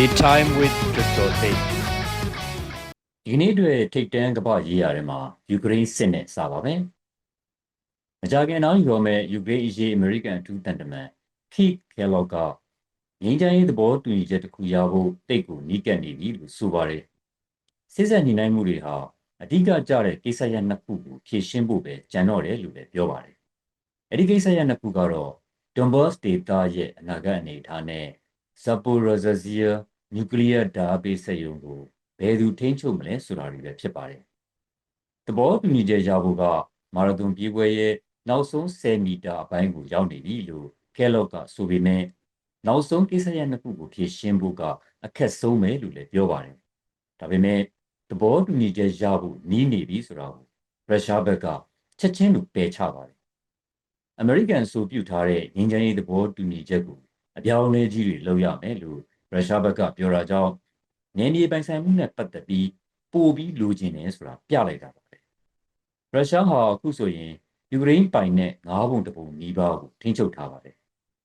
The time with Dr. Tate ဒီနေ့အတွက်ထိတ်တန်းကပ္ပရေးရတယ်မှာယူကရိန်းစစ်နဲ့စပါပဲ။မကြာခင်နောက်ရောမဲ့ယူကရိန်းအရေးအမေရိကန်အထူးတန်တမန် Keith Kellogg ကငြိမ်းချမ်းရေးသဘောတူညီချက်တစ်ခုရဖို့တိတ်ကိုနီးကပ်နေပြီလို့ဆိုပါတယ်။စစ်ဆက်ညီနိုင်မှုတွေဟာအဓိကကျတဲ့ကိစ္စရပ်နှစ်ခုကိုဖြေရှင်းဖို့ပဲကြံတော့တယ်လို့လည်းပြောပါတယ်။အဲဒီကိစ္စရပ်နှစ်ခုကတော့ Donbas ဒေသရဲ့အနာဂတ်အနေအထားနဲ့ Zaporizhzhia နျူကလ িয়ার ဓာတ်အပေးစက်ရုံကိုဘယ်သူထိန်းချုပ်မလဲဆိုတာတွေပဲဖြစ်ပါတယ်။သဘောတူညီချက်ရဖို့ကမာရသွန်ပြေးပွဲရဲ့နောက်ဆုံး10မီတာအပိုင်းကိုရောက်နေပြီလို့ကဲလော့ကဆိုပေမဲ့နောက်ဆုံးကိစ္စရပ်နှစ်ခုကိုဖြေရှင်းဖို့ကအခက်ဆုံးပဲလို့လည်းပြောပါတယ်။ဒါပေမဲ့သဘောတူညီချက်ရဖို့နီးနေပြီဆိုတာကိုရုရှားဘက်ကချက်ချင်းလိုပယ်ချပါတယ်။အမေရိကန်ဆိုပြုထားတဲ့ငြိမ်းချမ်းရေးသဘောတူညီချက်ကိုအပြောင်းအလဲကြီးတွေလုပ်ရမယ်လို့ ရုရှားဘက်ကပြောတာကြောင့်နယ်မြေပိုင်ဆိုင်မှုနဲ့ပတ်သက်ပြီးပိုပြီးလိုချင်တယ်ဆိုတာပြလိုက်တာပါပဲရုရှားဟာအခုဆိုရင်ယူကရိန်းပိုင်နဲ့ငါးပုံတပုံနီးပါးကိုထိန်းချုပ်ထားပါတယ်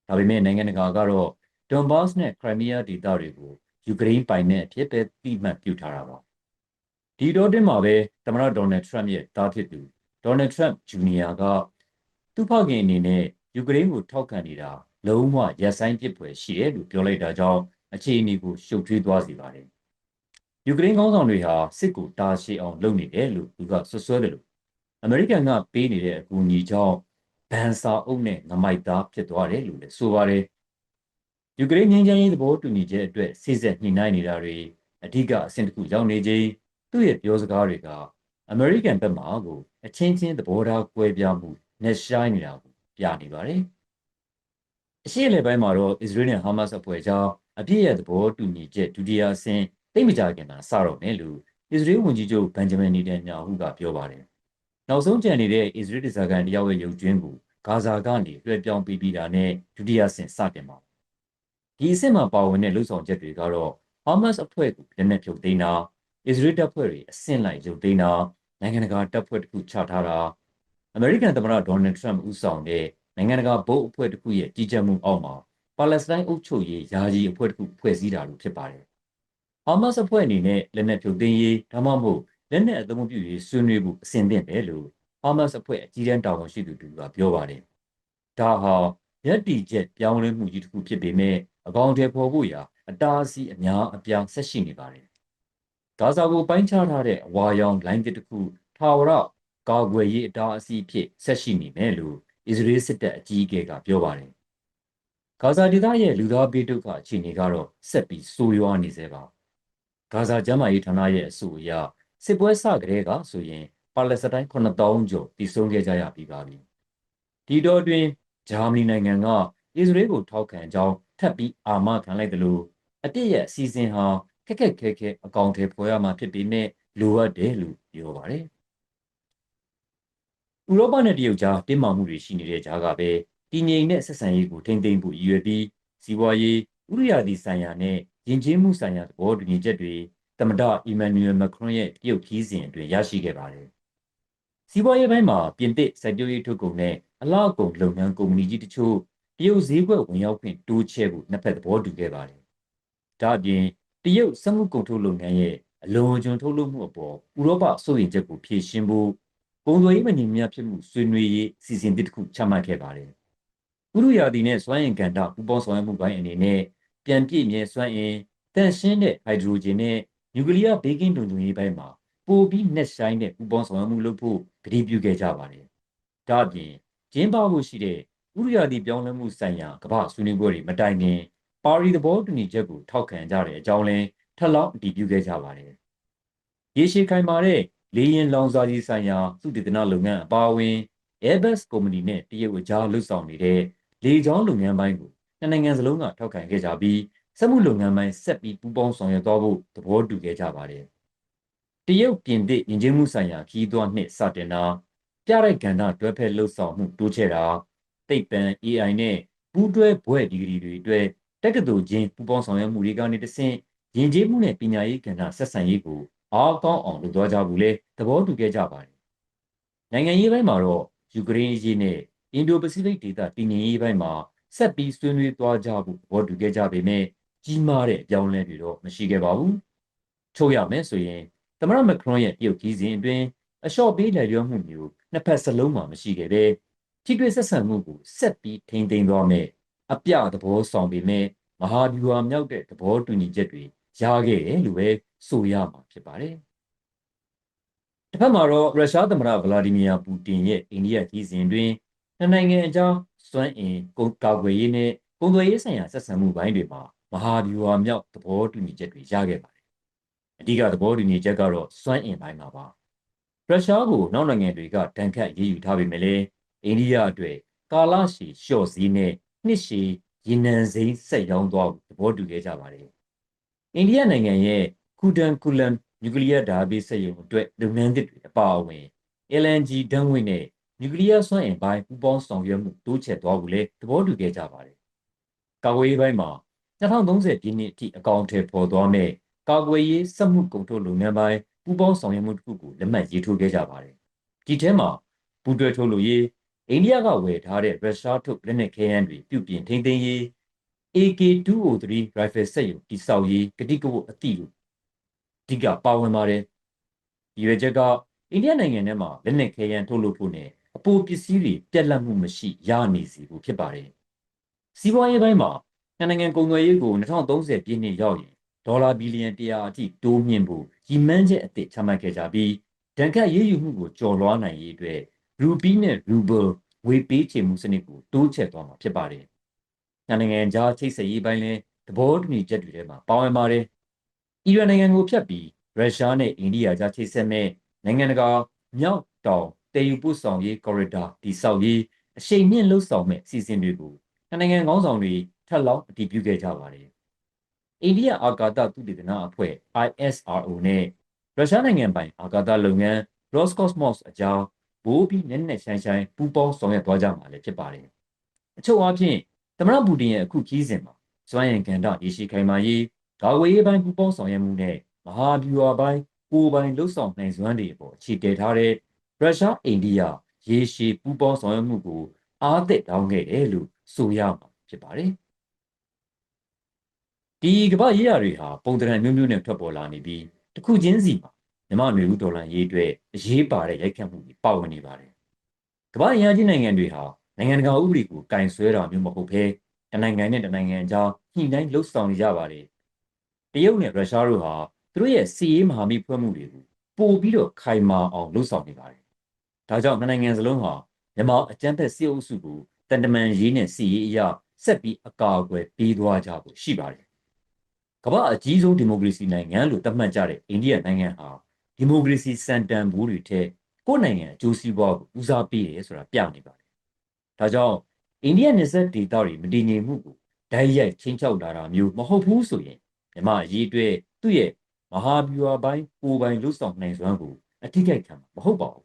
ဒါပေမဲ့နိုင်ငံတကာကတော့ဒွန်ဘတ်စ်နဲ့ခရိုင်းမီးယားဒေသတွေကိုယူကရိန်းပိုင်နဲ့အဖြစ်ပဲတိမှတ်ပြုထားတာပါဒီတော့တင်မှာပဲသမ္မတဒေါ်နယ်ထရမ့်ရဲ့တားဖြစ်သူဒေါ်နယ်ထရမ့်ဂျူနီယာကသူ့ဖခင်အနေနဲ့ယူကရိန်းကိုထောက်ခံနေတာလုံးဝရက်ဆိုင်ပစ်ဖွယ်ရှိတယ်လို့ပြောလိုက်တာကြောင့် အခြေအနေကိုရှုပ်ထွေးသွားစေပါတယ်။ယူကရိန်းခေါင်းဆောင်တွေဟာစစ်ကိုတာရှည်အောင်လုပ်နေတယ်လို့သူကဆွဆွဲတယ်လို့အမေရိကန်ကပေးနေတဲ့အကူအညီကြောင့်ဘန်စာအုပ်နဲ့ငမိုက်သားဖြစ်သွားတယ်လို့လည်းဆိုပါတယ်။ယူကရိန်းငြိမ်းချမ်းရေးသဘောတူညီချက်အတွက်စိစက်ညှိနှိုင်းနေတာတွေအဓိကအဆင့်တစ်ခုရောက်နေချိန်သူ့ရဲ့ပြောစကားတွေကအမေရိကန်ဘက်မှကိုအချင်းချင်းသဘောထားကွဲပြားမှုနဲ့ရှိုင်းနေတာကိုပြနေပါတယ်။အရှေ့အလယ်ပိုင်းမှာတော့အစ္စရေးနဲ့ဟာမတ်စ်အဖွဲ့ကြား အပြည့်ရဲ့သဘောတူညီချက်ဒုတိယအဆင့်တိတ်မကြခင်မှာစတော့မယ်လို့အစ္စရေးဝန်ကြီးချုပ်ဘန်ဂျမင်နေတန်ညာဟုကပြောပါတယ်။နောက်ဆုံးကြံနေတဲ့အစ္စရေးဒေသခံတယောက်ရဲ့ရုပ်ကျွင်းကိုဂါဇာကနေလွှဲပြောင်းပေးပြီးတာနဲ့ဒုတိယအဆင့်စတင်ပါဒီအဆင့်မှာပါဝင်တဲ့လှုပ်ဆောင်ချက်တွေကတော့ဟာမတ်စ်အဖွဲ့ကိုလက်နက်ဖြုတ်သိမ်းတာအစ္စရေးတပ်ဖွဲ့တွေအဆင့်လိုက်ရုပ်သိမ်းတာနိုင်ငံတကာတပ်ဖွဲ့တစ်ခုချထားတာအမေရိကန်သမ္မတဒေါ်နယ်ထရမ့်ဦးဆောင်တဲ့နိုင်ငံတကာဗိုလ်အဖွဲ့တစ်ခုရဲ့ကြီးကြပ်မှုအောက်မှာ ပါလက်စတိုင်းအုပ်ချုပ်ရေးယာယီအဖွဲ့တစ်ခုဖွဲ့စည်းတာလို့ဖြစ်ပါတယ်။ဟာမတ်စ်အဖွဲ့အနေနဲ့လက်နက်ဖြုတ်သိမ်းရေးဒါမှမဟုတ်လက်နက်အသုံးပြုရေးဆွေးနွေးဖို့အဆင်သင့်ပဲလို့ဟာမတ်စ်အဖွဲ့အကြီးတန်းတာဝန်ရှိသူတူကပြောပါတယ်။ဒါဟာရက်တီချက်ပြောင်းလဲမှုကြီးတစ်ခုဖြစ်ပေမဲ့အကောင့်ထဲပေါ်ဖို့ရာအတားအဆီးအများအပြားဆက်ရှိနေပါတယ်။ဂါဇာကိုပိုင်းခြားထားတဲ့အဝါရောင်လိုင်းတစ်ခုထာဝရကာကွယ်ရေးအတားအဆီးဖြစ်ဆက်ရှိနေမယ်လို့အစ္စရေးစစ်တပ်အကြီးအကဲကပြောပါတယ် ဂါဇာဒေသရဲ့လူသားဘေးဒုက္ခအခြေအနေကတော့ဆက်ပြီးဆိုးရွားနေသေးပါဂါဇာကျမ်းမာရေးဌာနရဲ့အဆိုအရစစ်ပွဲစကတည်းကဆိုရင်ပါလက်စတိုင်း9000ကျော်တည်ဆုံခဲ့ကြရပြီးပါပြီဒီတော့တွင်ဂျာမနီနိုင်ငံကအစ္စရေးကိုထောက်ခံကြောင်းထပ်ပြီးအာမခံလိုက်တယ်လို့အပြစ်ရဲ့အစီအစဉ်ဟာခက်ခက်ခဲခဲအကောင့်ထဲပေါ်ရမှာဖြစ်ပြီးနဲ့လိုအပ်တယ်လို့ပြောပါတယ်ဥရောပနဲ့တရုတ်ကြားတင်းမာမှုတွေရှိနေတဲ့ကြားကပဲ တည်ငြိမ်တဲ့ဆက်ဆံရေးကိုထိန်းသိမ်းဖို့ရည်ရွယ်ပြီးစီးပွားရေးဥရိယာဒီဆိုင်ရာနဲ့ယဉ်ကျေးမှုဆိုင်ရာသဘောတူညီချက်တွေသမ္မတအီမန်နျူရယ်မခရွန်ရဲ့တရုတ်ခီးစဉ်အတွင်းရရှိခဲ့ပါတယ်။စီးပွားရေးပိုင်းမှာပြင်သစ်စိုက်ပျိုးရေးထုတ်ကုန်နဲ့အလောက်အကုန်လုပ်ငန်းကုမ္ပဏီကြီးတချို့တရုတ်ဈေးကွက်ဝင်ရောက်ခွင့်တိုးချဲ့ဖို့နှစ်ဖက်သဘောတူခဲ့ပါတယ်။ဒါ့အပြင်တရုတ်စက်မှုကုန်ထုတ်လုပ်ငန်းရဲ့အလွန်အကျွံထုတ်လုပ်မှုအပေါ်ဥရောပစိုးရိမ်ချက်ကိုဖြေရှင်းဖို့ကုန်သွယ်ရေးမညီမျှဖြစ်မှုဆွေးနွေးရေးစီစဉ်တစ်ခုချမှတ်ခဲ့ပါတယ်။ ဥရုယာတီနဲ့စွမ်းအင်ကဏ္ဍပူးပေါင်းဆောင်ရွက်မှုပိုင်းအနေနဲ့ပြန်ပြည့်မြဲစွမ်းအင်တန့်ရှင်းတဲ့ဟိုက်ဒရိုဂျင်နဲ့နျူကလ িয়ার ဘေးကင်းလုံခြုံရေးပိုင်းမှာပိုပြီးနှက်ဆိုင်တဲ့ပူးပေါင်းဆောင်ရွက်မှုလုပ်ဖို့ကတိပြုခဲ့ကြပါတယ်။ဒါ့အပြင်ကျင်းပဖို့ရှိတဲ့ဥရုယာတီပြောင်းလဲမှုဆိုင်ရာကမ္ဘာဆွေးနွေးပွဲတွေမတိုင်ခင်ပါရီသဘောတူညီချက်ကိုထောက်ခံကြတဲ့အကြောင်းလဲထပ်လောင်းအတည်ပြုခဲ့ကြပါတယ်။ရေရှည်ခိုင်မာတဲ့လေယာဉ်လောင်စာကြီးဆိုင်ရာသုတေသနလုပ်ငန်းအပါအဝင် Airbus ကုမ္ပဏီနဲ့တရုတ်အကြားလှုပ်ဆောင်နေတဲ့ လေကြောင်းလုပ်ငန်းပိုင်းကိုနှစ်နိုင်ငံစလုံးကထောက်ခံခဲ့ကြပြီးစက်မှုလုပ်ငန်းပိုင်းဆက်ပြီးပူးပေါင်းဆောင်ရွက်သွားဖို့သဘောတူခဲ့ကြပါတယ်။တရုတ်ပြင်သစ်ယဉ်ကျေးမှုဆိုင်ရာခီးသွွားနှစ်စတင်တာပြရိုက်ကဏ္ဍတွဲဖက်လှုပ်ဆောင်မှုတိုးချဲ့တာတိတ်ပံ AI နဲ့ပူးတွဲဘွဲ့ဒီဂရီတွေအတွက်တက္ကသိုလ်ချင်းပူးပေါင်းဆောင်ရွက်မှုတွေကနေတဆင့်ယဉ်ကျေးမှုနဲ့ပညာရေးကဏ္ဍဆက်ဆံရေးကိုအားကောင်းအောင်လုပ်သွားကြဘူးလေသဘောတူခဲ့ကြပါတယ်။နိုင်ငံရေးပိုင်းမှာတော့ယူကရိန်းအရေးနဲ့ အင်ဒိုပစိဖိတ်ဒေသတည်ငြိမ်ရေးပိုင်းမှာဆက်ပြီးဆွေးနွေးသွားကြဖို့သဘောတူခဲ့ကြပေမဲ့ကြီးမားတဲ့အပြောင်းအလဲတွေတော့မရှိခဲ့ပါဘူး။ချို့ရမယ်ဆိုရင်သမရမက်ခရွန်ရဲ့တရုတ်ကြီးစဉ်အတွင်းအလျှော့ပေးလိုက်လျောမှုမျိုးနှစ်ဖက်စလုံးမှာမရှိခဲ့ပဲထိတွေ့ဆက်ဆံမှုကိုဆက်ပြီးထိန်းသိမ်းသွားမယ်အပြသဘောဆောင်ပေမဲ့မဟာဗျူဟာမြောက်တဲ့သဘောတူညီချက်တွေရခဲ့တယ်လို့ပဲဆိုရမှာဖြစ်ပါတယ်။တစ်ဖက်မှာတော့ရုရှားသမ္မတဗလာဒီမီယာပူတင်ရဲ့အိန္ဒိယကြီးစဉ်တွင် နှစ်နိုင်ငံအကြားစွမ်းအင်ကုန်ကာကွယ်ရေးနဲ့ကုန်သွယ်ရေးဆိုင်ရာဆက်ဆံမှုပိုင်းတွေမှာမဟာဗျူဟာမြောက်သဘောတူညီချက်တွေရခဲ့ပါတယ်။အဓိကသဘောတူညီချက်ကတော့စွမ်းအင်ပိုင်းမှာပါ။ရုရှားကိုနောက်နိုင်ငံတွေကတန်ခတ်ရေးယူထားပေမဲ့လည်းအိန္ဒိယအတွက်ကာလရှည်လျှော့စည်းနဲ့နှစ်ရှည်ရေနံစိမ်းဆက်ရောင်းသွားဖို့သဘောတူခဲ့ကြပါတယ်။အိန္ဒိယနိုင်ငံရဲ့ကူဒန်ကူလမ်နျူကလ িয়ার ဓာတ်ပေးစက်ရုံအတွက်လုပ်ငန်းသစ်တွေအပါအဝင် LNG ဓာတ်ငွေ့နဲ့ နျူကလ িয়ার စွမ်းအင်ပိုင်းပူးပေါင်းဆောင်ရွက်မှုတိုးချဲ့သွားဖို့လည်းသဘောတူခဲ့ကြပါတယ်။ကာကွယ်ရေးပိုင်းမှာ2030ပြည့်နှစ်အထိအကောင့်ထဲပေါ်သွားမဲ့ကာကွယ်ရေးစက်မှုကုန်ထုတ်လုပ်ငန်းပိုင်းပူးပေါင်းဆောင်ရွက်မှုတစ်ခုကိုလက်မှတ်ရေးထိုးခဲ့ကြပါတယ်။ဒီထဲမှာပူးတွဲထုတ်လုပ်ရေးအိန္ဒိယကဝယ်ထားတဲ့ရုရှားထုတ်လက်နက်ခဲယမ်းတွေပြုပြင်ထိန်းသိမ်းရေး AK203 rifle စက်ရုံတိစောက်ရေးကတိကဝတ်အတိလို့အဓိကပါဝင်ပါတယ်။ဒီရွယ်ချက်ကအိန္ဒိယနိုင်ငံထဲမှာလက်နက်ခဲယမ်းထုတ်လုပ်ဖို့နဲ့အ ပိုပစ္စည်းတွေပြက်လက်မှုမရှိရနေစီဖို့ဖြစ်ပါတယ်။စီးပွားရေးပိုင်းမှာနှစ်နိုင်ငံကုန်သွယ်ရေးကို2030ပြည့်နှစ်ရောက်ရင်ဒေါ်လာဘီလီယံ100အထိတိုးမြင့်ဖို့ကြီးမှန်းချက်အသစ်ချမှတ်ခဲ့ကြပြီးဒဏ်ခတ်ရေးယူမှုကိုကျော်လွှားနိုင်ရေးအတွက်ရူပီးနဲ့ရူဘယ်ဝေပေးချေမှုစနစ်ကိုတိုးချဲ့သွားမှာဖြစ်ပါတယ်။နိုင်ငံကြားချိတ်ဆက်ရေးပိုင်းလည်းသဘောတူညီချက်တွေထဲမှာပါဝင်ပါတယ်။အီရန်နိုင်ငံကိုဖျက်ပြီးရုရှားနဲ့အိန္ဒိယကြားချိတ်ဆက်မဲ့နိုင်ငံတကာမြောက်တောင် တည်ယူပို့ဆောင်ရေး corridor တည်ဆောက်ရေးအရှိန်မြင့်လှုပ်ဆောင်မဲ့အစီအစဉ်တွေကိုနိုင်ငံခေါင်းဆောင်တွေထပ်လောင်းအတည်ပြုခဲ့ကြပါတယ်။အိန္ဒိယအာကာသသုတေသနအဖွဲ့ ISRO နဲ့ရုရှားနိုင်ငံပိုင်အာကာသလုပ်ငန်း Roscosmos အကြောင်းဘိုးပြီးနက်နက်ရှိုင်းရှိုင်းပူးပေါင်းဆောင်ရွက်သွားကြမှာလည်းဖြစ်ပါတယ်။အချုပ်အားဖြင့်သမရပူတင်ရဲ့အခုကြီးစဉ်မှာစွမ်းရည်ကဏ္ဍရရှိခိုင်မာရေးဂါဝေးရေးပိုင်းပူးပေါင်းဆောင်ရွက်မှုနဲ့မဟာဗျူဟာပိုင်းကိုယ်ပိုင်လှုပ်ဆောင်နိုင်စွမ်းတွေအပေါ်အခြေတည်ထားတဲ့ ရုရှားအိန္ဒိယရေရှည်ပူးပေါင်းဆောင်ရွက်မှုကို အားသက်တောင်းခဲ့တယ်လို့ဆိုရမှာဖြစ်ပါတယ်။ဒီကမ္ဘာရေးရာတွေဟာပုံသဏ္ဍာန်မျိုးမျိုးနဲ့ထွက်ပေါ်လာနေပြီးတစ်ခုချင်းစီမှာမြမနွေဦးဒေါ်လာရေးအတွက်အရေးပါတဲ့ရိုက်ခတ်မှုတွေပါဝင်နေပါတယ်။ကမ္ဘာအင်အားကြီးနိုင်ငံတွေဟာနိုင်ငံတကာဥပဒေကိုကင်ဆွဲတာမျိုးမဟုတ်ဘဲတနိုင်ငံနဲ့တနိုင်ငံကြားညှိနှိုင်းလှုပ်ဆောင်နေကြပါတယ်။တရုတ်နဲ့ရုရှားတို့ဟာသူတို့ရဲ့စီးရေးမဟာမိတ်ဖွဲ့မှုတွေကိုပို့ပြီးတော့ခိုင်မာအောင်လှုပ်ဆောင်နေပါတယ်။ ဒါကြောင့်နိုင်ငံစလုံးဟာမြန်မာအကြမ်းဖက်စစ်အုပ်စုကိုတန်တမန်ရေးနဲ့စီးရေးအရာဆက်ပြီးအကာအကွယ်ပေးသွားကြဖို့ရှိပါတယ်။ကမ္ဘာအကြီးဆုံးဒီမိုကရေစီနိုင်ငံလို့သတ်မှတ်ကြတဲ့အိန္ဒိယနိုင်ငံဟာဒီမိုကရေစီစံတန်ဖိုးတွေထက်ကိုယ့်နိုင်ငံအကျိုးစီးပွားကိုဦးစားပေးတယ်ဆိုတာပြနေပါတယ်။ဒါကြောင့်အိန္ဒိယနယ်စပ်ဒေသတွေမတည်ငြိမ်မှုကိုဓာတ်ရိုက်ချင်းချောက်လာတာမျိုးမဟုတ်ဘူးဆိုရင်မြမအရေးအတွက်သူ့ရဲ့မဟာဗျူဟာပိုင်းကိုယ်ပိုင်လှုပ်ဆောင်နိုင်စွမ်းကိုအထိကိတ်ခံမှာမဟုတ်ပါဘူး။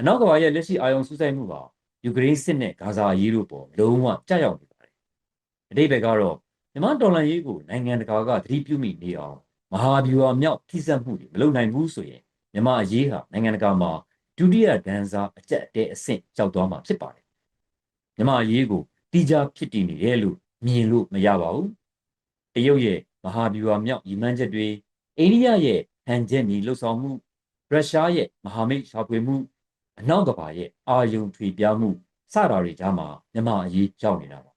အနောက်ကဘာရဲ့လက်ရှိအာရုံစူးစိုက်မှုဟာယူကရိန်းစစ်နဲ့ဂါဇာအရေးတို့ပေါ်လုံးဝကြောက်ရောက်နေပါတယ်။အတိတ်ဘက်ကတော့မြန်မာတော်လှန်ရေးကိုနိုင်ငံတကာကသတိပြုမိနေအောင်မဟာဗျူဟာမြောက်ထိစပ်မှုတွေမလုပ်နိုင်ဘူးဆိုရင်မြန်မာအရေးဟာနိုင်ငံတကာမှာဒုတိယဒန်းစားအကျက်အတဲအဆင့်ကြောက်သွားမှာဖြစ်ပါတယ်။မြန်မာအရေးကိုတိကျဖြစ်တည်နေတယ်လို့မြင်လို့မရပါဘူး။တရုတ်ရဲ့မဟာဗျူဟာမြောက်ညီမှန်းချက်တွေအိန္ဒိယရဲ့ဟန်ချက်ညီလှုပ်ဆောင်မှုရုရှားရဲ့မဟာမိတ်ရှာဖွေမှု အနောက်ကဘာရဲ့အာယုံထွေပြားမှုစတာတွေကြားမှာမြန်မာအရေးကြောက်နေတာပါ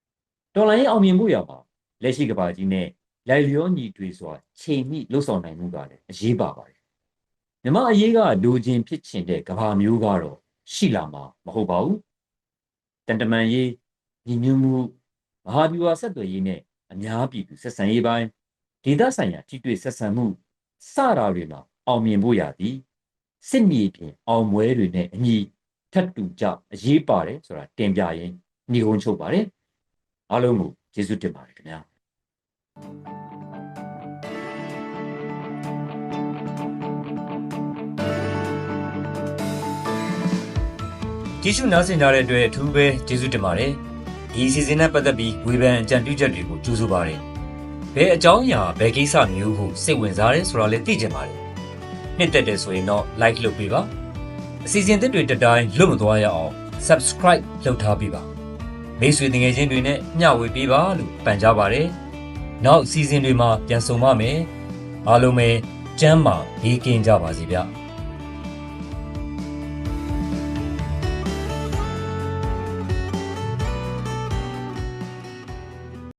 ။တော်လိုင်းအောင်မြင်မှုရပါလက်ရှိကဘာကြီးနဲ့လိုက်လျောညီတွေစွာချိန်ညှိလှုပ်ဆောင်နိုင်မှုကလည်းအရေးပါပါတယ်။မြမအရေးကလူချင်းဖြစ်ချင်တဲ့ကဘာမျိုးကတော့ရှိလာမှာမဟုတ်ပါဘူး။တန်တမန်ရေးညီညွတ်မှုမဟာဗျူဟာဆက်သွယ်ရေးနဲ့အများပြည်သူဆက်ဆံရေးပိုင်းဒေသဆိုင်ရာထိတွေ့ဆက်ဆံမှုစတာတွေမှာအောင်မြင်ဖို့ရသည် စစ်မြေပြင်အောင်ပွဲတွေနဲ့အညီထပ်တူကြအရေးပါတယ်ဆိုတာတင်ပြရင်းညီကုန်းချုပ်ပါတယ်အားလုံးကိုကျေးဇူးတင်ပါတယ်ခင်ဗျာကြည့်ရှုနားဆင်ကြတဲ့အတွက်အထူးပဲကျေးဇူးတင်ပါတယ်ဒီအစီအစဉ်နဲ့ပတ်သက်ပြီးဝေဖန်အကြံပြုချက်တွေကိုကြိုဆိုပါတယ်ဘယ်အကြောင်းအရာဘယ်ကိစ္စမျိုးကိုစိတ်ဝင်စားတယ်ဆိုတာလည်းသိချင်ပါတယ် နှစ်သက်တယ်ဆိုရင်တော့ like လုပ်ပေးပါအစီအစဉ်သစ်တွေတက်တိုင်းလွတ်မသွားရအောင် subscribe လုပ်ထားပေးပါမိတ်ဆွေငယ်ချင်းတွေနဲ့မျှဝေပေးပါလို့ပန်ကြားပါတယ်နောက်စီဇန်တွေမှာပြန်ဆုံပါမယ်အားလုံးပဲကျမ်းမာဘေးကင်းကြပါစေဗျ